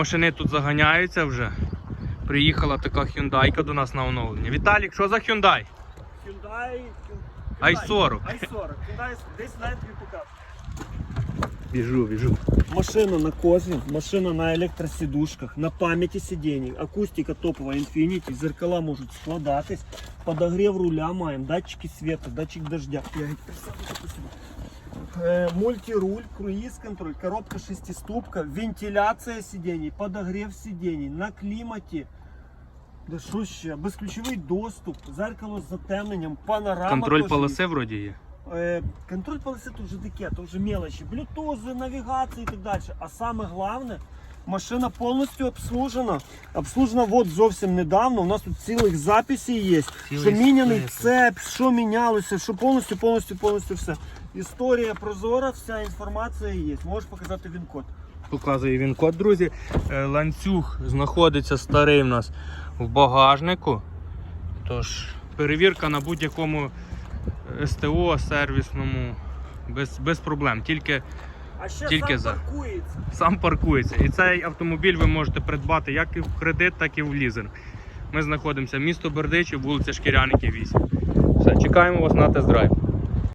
Машини тут заганяються вже. Приїхала така Hyundai до нас на оновлення. Віталік, що за Hyundai? Hyundai... i40. i40. Hyundai десь навіть тобі покажу. Біжу, біжу. Машина на козі, машина на електросідушках, на пам'яті сидінь, акустика топова Infinity, зеркала можуть складатись, подогрів руля маємо, датчики світу, датчик дождя. Я Мультируль, круїз контроль, коробка шестиступка, вентиляція сидінь, подогрів сидінь, на кліматі. Да що ще? Безключовий доступ, зеркало з затемненням, панорама. Контроль теж є. полоси вроді є. Е, Контроль полоси то вже таке, то вже мелочі, блютузи, навігація і так далі. А саме головне, машина повністю обслужена. Обслужена от зовсім недавно. У нас тут цілих записів є. Цілий що міняний список. цеп, що мінялося, що повністю, повністю, повністю все. Історія прозора, вся інформація є. Можеш показати він-код. Показує він код, друзі. Е, Ланцюг знаходиться старий в нас в багажнику. Тож, перевірка на будь-якому е, СТО сервісному без, без проблем. Тільки А ще Тільки сам за. паркується. сам паркується. І цей автомобіль ви можете придбати як і в кредит, так і в лізинг. Ми знаходимося в місто Бердичів, вулиця Шкіряники, 8. Все, чекаємо вас на тест-драйв.